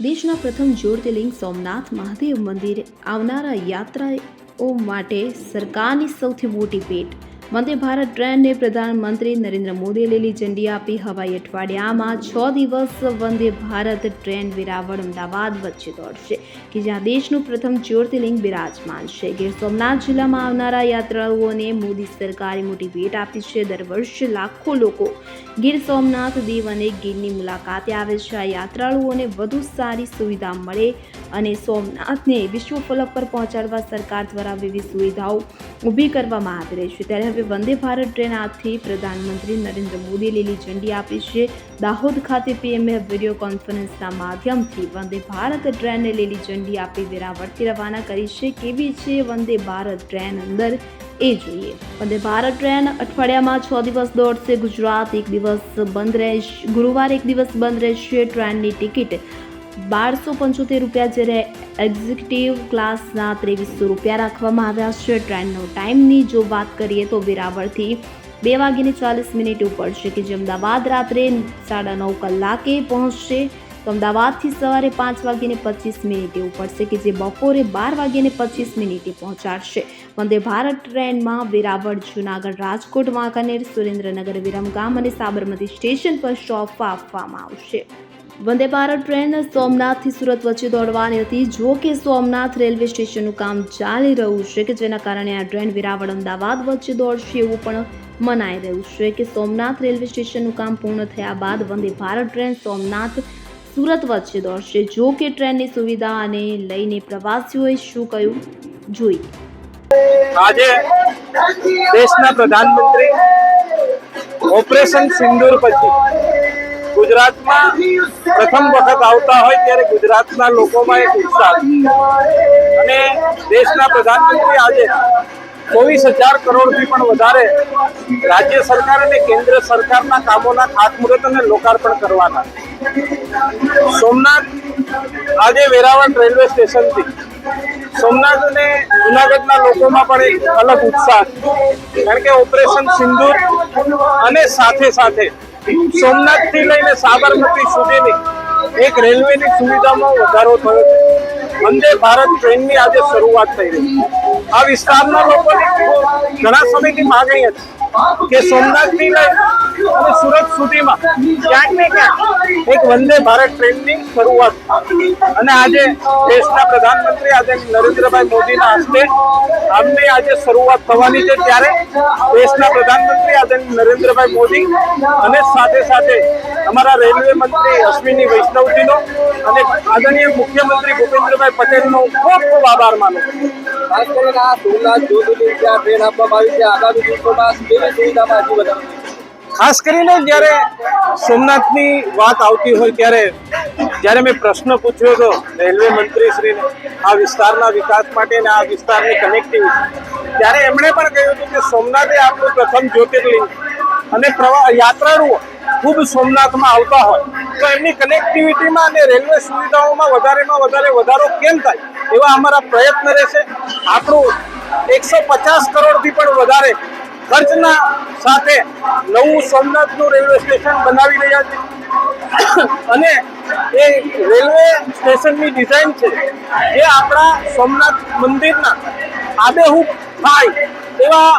દેશના પ્રથમ જ્યોતિર્લિંગ સોમનાથ મહાદેવ મંદિર આવનારા યાત્રાઓ માટે સરકારની સૌથી મોટી ભેટ. વંદે ભારત ટ્રેનને પ્રધાનમંત્રી નરેન્દ્ર મોદીએ લીલી ઝંડી આપી હવાઈ અઠવાડિયામાં છ દિવસ વંદે ભારત ટ્રેન વેરાવળ અમદાવાદ વચ્ચે દોડશે, કે જ્યાં દેશનું પ્રથમ જ્યોતિર્લિંગ બિરાજમાન છે. ગીર સોમનાથ જિલ્લામાં આવનારા યાત્રાળુઓને મોદી સરકારે મોટી ભેટ આપી છે. દર વર્ષે લાખો લોકો ગીર સોમનાથ દીવ અને ગીરની મુલાકાતે આવે છે. આ યાત્રાળુઓને વધુ સારી સુવિધા મળે અને સોમનાથને વિશ્વ ફલક પર પહોંચાડવા સરકાર દ્વારા વિવિધ સુવિધાઓ ઊભી કરવામાં આવી રહી છે. ત્યારે હવે વંદે ભારત ટ્રેન આજથી પ્રધાનમંત્રી નરેન્દ્ર મોદી લીલી ઝંડી આપી છે. દાહોદ ખાતે પીએમએ વીડિયો કોન્ફરન્સના માધ્યમથી વંદે ભારત ટ્રેનને લીલી ઝંડી આપી વેરાવળથી રવાના કરી છે. કેવી છે વંદે ભારત ટ્રેન અંદર એ જોઈએ. વંદે ભારત ટ્રેન અઠવાડિયામાં છ દિવસ દોડશે. ગુજરાત એક દિવસ બંધ રહેશે. ગુરુવાર એક દિવસ બંધ રહેશે. ટ્રેનની ટિકિટ બારસો પંચોતેર રૂપિયા જ્યારે એક્ઝિક્યુટિવ ક્લાસના ત્રેવીસો રૂપિયા રાખવામાં આવ્યા છે. ટ્રેનનો ટાઈમની જો વાત કરીએ તો વેરાવળથી બે વાગીને ચાલીસ મિનિટે ઉપડશે કે જે અમદાવાદ રાત્રે સાડા નવ કલાકે પહોંચશે. તો અમદાવાદથી સવારે પાંચ વાગીને પચીસ મિનિટે ઉપડશે કે જે બપોરે બાર વાગ્યાને પચીસ મિનિટે પહોંચાડશે. વંદે ભારત ટ્રેનમાં વેરાવળ, જુનાગઢ, રાજકોટ, વાંકાનેર, સુરેન્દ્રનગર, વિરમગામ અને સાબરમતી સ્ટેશન પર સ્ટોપ આપવામાં આવશે. વંદે ભારત ટ્રેન સોમનાથથી સુરત વચ્ચે દોડવાની હતી. જો કે સોમનાથ રેલવે સ્ટેશનનું કામ ચાલી રહ્યું છે કે જેના કારણે આ ટ્રેન વેરાવળ અમદાવાદ વચ્ચે દોડશે એવું પણ મનાઈ રહ્યું છે કે સોમનાથ રેલવે સ્ટેશનનું કામ પૂર્ણ થયા બાદ વંદે ભારત ટ્રેન સોમનાથ સુરત વચ્ચે દોડશે. જો કે ટ્રેનની સુવિધાને લઈને પ્રવાસીઓએ શું કહ્યું? જોઈએ. આજે દેશના પ્રધાનમંત્રી ઓપરેશન સિંદૂર પછી ગુજરાતમાં પ્રથમ વખત આવતા હોય ત્યારે ગુજરાતના લોકોમાં એક ઉત્સાહ અને દેશના પ્રધાનમંત્રી આજે ચોવીસ હજાર કરોડથી પણ વધારે રાજ્ય સરકાર અને કેન્દ્ર સરકારના કામોના ખાતમુહૂર્ત અને લોકાર્પણ કરવાના સોમનાથ આજે વેરાવળ રેલવે સ્ટેશનથી. સોમનાથ અને જુનાગઢના લોકોમાં પણ એક અલગ ઉત્સાહ કારણ કે ઓપરેશન સિંદૂર અને સાથે સાથે સોમનાથથી લઈને સાબરમતી સુધીની એક રેલવેની સુવિધામાં વધારો થયો છે. વંદે ભારત ટ્રેનની આજે શરૂઆત થઈ રહી છે. આ વિસ્તારના લોકોની ઘણા સમયની માંગણી હતી કે સોમનાથથી અને સુરત સુધીમાં ક્યાંક ને ક્યાંક એક વંદે ભારત ટ્રેનની શરૂઆત. અને આજે દેશના પ્રધાનમંત્રી આજે નરેન્દ્રભાઈ મોદીના હસ્તે આમની આજે શરૂઆત થવાની છે ત્યારે દેશના પ્રધાનમંત્રી આજે નરેન્દ્રભાઈ મોદી અને સાથે સાથે અમારા રેલવે મંત્રી અશ્વિની વૈષ્ણવજીનો અને આદરણીય મુખ્યમંત્રી ભૂપેન્દ્રભાઈ પટેલનો ખૂબ ખૂબ આભાર માનું. ખાસ કરીને આ સોમનાથ જ્યોતિર્લિંગ ટ્રેન આપવામાં આવી છે આગામી દિવસોમાં ખાસ કરીને જ્યારે સોમનાથની વાત આવતી હોય ત્યારે જ્યારે મેં પ્રશ્ન પૂછ્યો હતો રેલવે મંત્રીશ્રીને આ વિસ્તારના વિકાસ માટે અને આ વિસ્તારની કનેક્ટિવિટી ત્યારે એમણે પણ કહ્યું હતું કે સોમનાથ એ આપણું પ્રથમ જ્યોતિર્લિંગ અને પ્રવા, યાત્રાળુઓ ખૂબ સોમનાથમાં આવતા હોય. તો એમની કનેક્ટિવિટીમાં અને રેલવે સુવિધાઓમાં વધારેમાં વધારે વધારો કેમ થાય એવા અમારા પ્રયત્ન રહેશે. આપણું એકસો પચાસ કરોડથી પણ વધારે ખર્ચના સાથે નવું સોમનાથનું રેલવે સ્ટેશન બનાવી રહ્યા છે. અને એ રેલવે સ્ટેશનની ડિઝાઇન છે એ આપણા સોમનાથ મંદિરના આબેહૂબ થાય એવા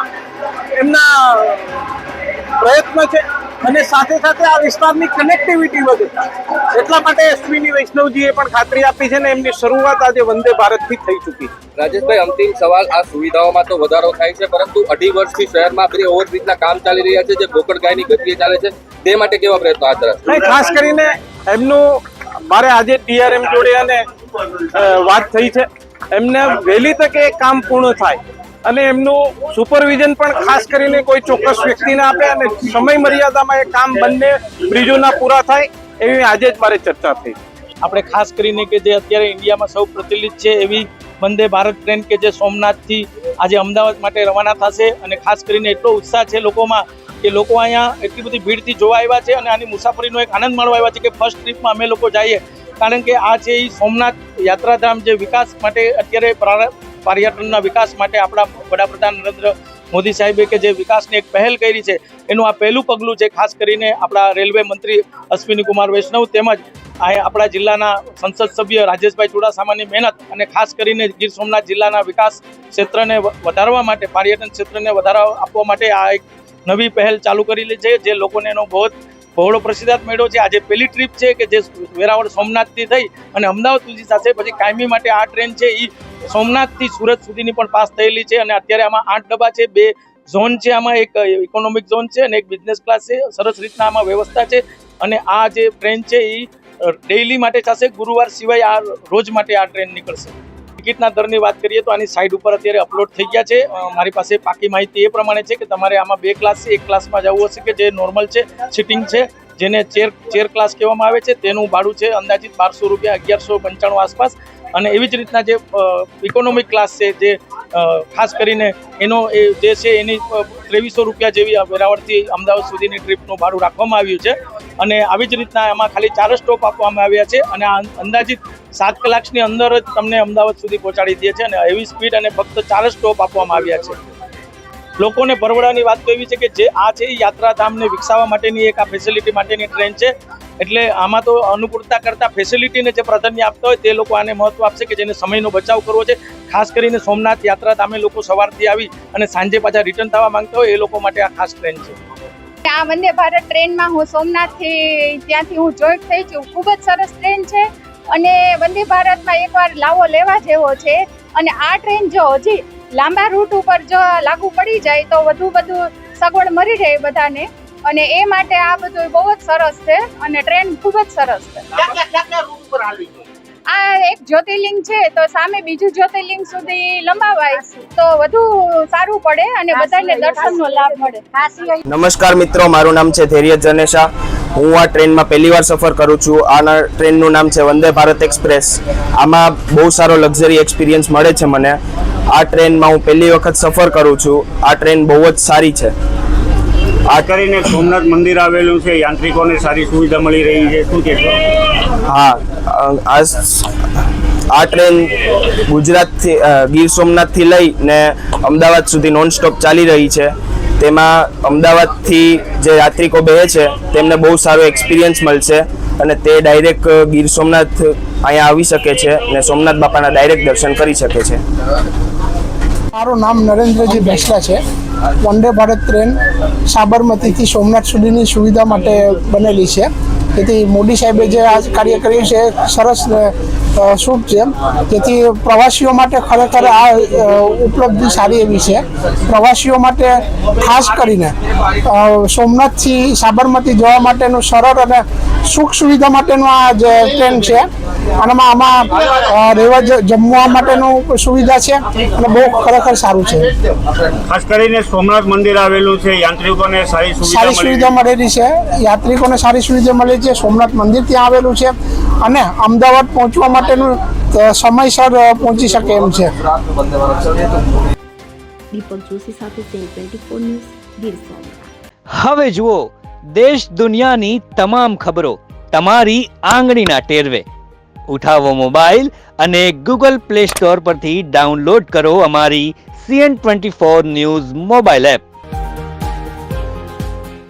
એમના પ્રયત્ન છે. અને સાથે સાથે આ વિસ્તારની કનેક્ટિવિટી વધે. એટલા માટે અશ્વિની વૈષ્ણવજીએ પણ ખાતરી આપી છે ને એમની શરૂઆત આજે વંદે ભારતથી થઈ ચૂકી છે. રાજેશભાઈ અંતિમ સવાલ આ સુવિધાઓમાં તો વધારો થાય છે પરંતુ અઢી વર્ષથી શહેરમાં બધી ઓવરબ્રિજના કામ ચાલી રહ્યા છે જે ગોકળગાયની ગતિએ ચાલે છે. તે માટે કેવા પ્રયત્નો હાથ ધરાશે? ખાસ કરીને એમનું મારે આજે ટીઆરએમ જોડે અને વાત થઈ છે. એમને વહેલી તકે કામ પૂર્ણ થાય. અને એમનું સુપરવિઝન પણ ખાસ કરીને કોઈ ચોક્કસ વ્યક્તિને આપે અને સમય મર્યાદામાં એ કામ બંને બ્રિજોના પૂરા થાય એવી આજે જ મારે ચર્ચા થઈ. આપણે ખાસ કરીને કે જે અત્યારે ઇન્ડિયામાં સૌ પ્રચલિત છે એવી વંદે ભારત ટ્રેન કે જે સોમનાથથી આજે અમદાવાદ માટે રવાના થશે અને ખાસ કરીને એટલો ઉત્સાહ છે લોકોમાં કે લોકો અહીંયા એટલી બધી ભીડથી જોવા આવ્યા છે અને આની મુસાફરીનો એક આનંદ માણવા આવ્યા છે કે ફર્સ્ટ ટ્રીપમાં અમે લોકો જઈએ. કારણ કે આ છે એ સોમનાથ યાત્રાધામ જે વિકાસ માટે અત્યારે પ્રાર- પર્યટનના વિકાસ માટે આપણા વડાપ્રધાન નરેન્દ્ર મોદી સાહેબે કે જે વિકાસની એક પહેલ કરી છે, એનું આ પહેલું પગલું છે, ખાસ કરીને આપણા રેલવે મંત્રી અશ્વિની કુમાર વૈષ્ણવ તેમજ આપણા જિલ્લાના સંસદ સભ્ય રાજેશભાઈ ચુડાસામાની મહેનત અને ખાસ કરીને ગીર સોમનાથ જિલ્લાના વિકાસ ક્ષેત્રને વધારવા માટે, પર્યટન ક્ષેત્રને વધારો આપવા માટે આ એક નવી પહેલ ચાલુ કરેલી છે, જે લોકોને એનો બહુ બહોળો પ્રતિસાદ મેળવ્યો છે. આજે પહેલી ટ્રીપ છે કે જે વેરાવળ સોમનાથથી થઈ અને અમદાવાદ સુધી સાથે પછી કાયમી માટે આ ટ્રેન છે એ સોમનાથથી સુરત સુધીની પણ પાસ થયેલી છે અને અત્યારે આમાં આઠ ડબ્બા છે, બે ઝોન છે, આમાં એક ઇકોનોમિક ઝોન છે અને એક બિઝનેસ ક્લાસ છે. સરસ રીતના આમાં વ્યવસ્થા છે અને આ જે ટ્રેન છે એ ડેઇલી માટે થશે, ગુરુવાર સિવાય આ રોજ માટે આ ટ્રેન નીકળશે. ટિકિટના દરની વાત કરીએ તો આની સાઇડ ઉપર અત્યારે અપલોડ થઈ ગયા છે. મારી પાસે પાકી માહિતી એ પ્રમાણે છે કે તમારે આમાં બે ક્લાસ છે. એક ક્લાસમાં જવું હશે કે જે નોર્મલ છે સિટિંગ છે, જેને ચેર ચેર ક્લાસ કહેવામાં આવે છે. તેનું ભાડું છે અંદાજિત બારસો રૂપિયા, અગિયારસો પંચાણું આસપાસ. અને એવી જ રીતના જે ઇકોનોમિક ક્લાસ છે જે ખાસ કરીને એનો એ જે છે એની ત્રેવીસો રૂપિયા જેવી વેરાવળથી અમદાવાદ સુધીની ટ્રીપનું ભાડું રાખવામાં આવ્યું છે. અને આવી જ રીતના એમાં ખાલી ચાર સ્ટોપ આપવામાં આવ્યા છે અને અંદાજિત સાત કલાકની અંદર જ તમને અમદાવાદ સુધી પહોંચાડી દે છે અને એવી સ્પીડ અને ફક્ત ચાર સ્ટોપ આપવામાં આવ્યા છે. લોકોને પરવડાની વાત તો એવી છે કે જે આ છે એ યાત્રાધામને વિકસાવવા માટેની એક આ ફેસિલિટી માટેની ટ્રેન છે. એટલે આમાં તો અનુકૂળતા કરતા ફેસિલિટીને જે પ્રાધાન્ય આપતા હોય તે લોકો આને મહત્વ આપશે કે જેને સમયનો બચાવ કરવો છે. ખાસ કરીને સોમનાથ યાત્રા તમે લોકો સવારથી આવી અને સાંજે પાછા રિટર્ન થવા માંગતા હોય એ લોકો માટે આ ખાસ ટ્રેન છે. આ વંદે ભારત ટ્રેનમાં હું સોમનાથથી ત્યાંથી હું જોઈન્ટ થઈ છું. ખૂબ જ સરસ ટ્રેન છે અને વંદે ભારતમાં એકવાર લાવો લેવા જેવો છે અને આ ટ્રેન જો હજી લાંબા રૂટ ઉપર જો લાગુ પડી જાય તો વધુ બધું સગવડ મળી રહે બધાને. અને એ માટે આ બધું બહુ જ સરસ છે અને ટ્રેન ખૂબ જ સરસ છે. આ એક જ્યોતિર્લિંગ છે તો સામે બીજું જ્યોતિર્લિંગ સુધી લંબાવાય તો વધુ સારું પડે અને બધાને દર્શનનો લાભ મળે. નમસ્કાર મિત્રો મારું નામ છે ધૈર્ય જનેશા હું આ ટ્રેનમાં પહેલી વાર સફર કરું છું. આના ટ્રેનનું નામ છે વંદે ભારત એક્સપ્રેસ. આમાં બહુ સારો લક્ઝરી એક્સપિરિયન્સ મળે છે મને. આ ટ્રેનમાં હું પહેલી વખત સફર કરું છું. આ ટ્રેન બહુ જ સારી છે. આ કરીને સોમનાથ મંદિર આવેલું છે. યાંત્રિકોને સારી સુવિધા મળી રહી છે. શું કહેશો? હા, આ આ ટ્રેન ગુજરાતથી ગીર સોમનાથથી લઈને અમદાવાદ સુધી નોનસ્ટોપ ચાલી રહી છે. તેમાં અમદાવાદથી જે યાત્રિકો બે છે, તેમને બહુ સારો એક્સપિરિયન્સ મળશે અને તે ડાયરેક્ટ ગીર સોમનાથ અહીંયા આવી શકે છે અને સોમનાથ બાપાના ડાયરેક્ટ દર્શન કરી શકે છે. મારું નામ નરેન્દ્રજી બેસલા છે. વંદે ભારત ટ્રેન સાબરમતીથી સોમનાથ સુધીની સુવિધા માટે બનેલી છે. તેથી મોદી સાહેબે જે આ કાર્ય કર્યું છે સરસ શુભ છે. તેથી પ્રવાસીઓ માટે ખરેખર આ ઉપલબ્ધિ સારી એવી છે. પ્રવાસીઓ માટે ખાસ કરીને સોમનાથથી સાબરમતી જવા માટેનું સરળ અને સુખ સુવિધા માટેનું આ જે ટ્રેન છે અને આમાં રહેવા જમવા માટેનું સુવિધા છે અને બહુ ખરેખર સારું છે. ખાસ કરીને સોમનાથ મંદિર આવેલું છે યાત્રિકોને સારી સુવિધા મળેલી છે. યાત્રિકોને સારી સુવિધા મળે છે સોમનાથ મંદિર ત્યાં આવેલું છે અને અમદાવાદ પહોંચવા માટેનું સમયસર પહોંચી શકે એમ છે. દીપક જોશી સાથે સેન ટ્વેન્ટી ફોર ન્યૂઝ હવે જુઓ દેશ દુનિયાની તમામ ખબરો તમારી આંગળીના ટેરવે. ઉઠાવો મોબાઈલ અને ગૂગલ પ્લે સ્ટોર પરથી ડાઉનલોડ કરો અમારી CN twenty four news mobile app.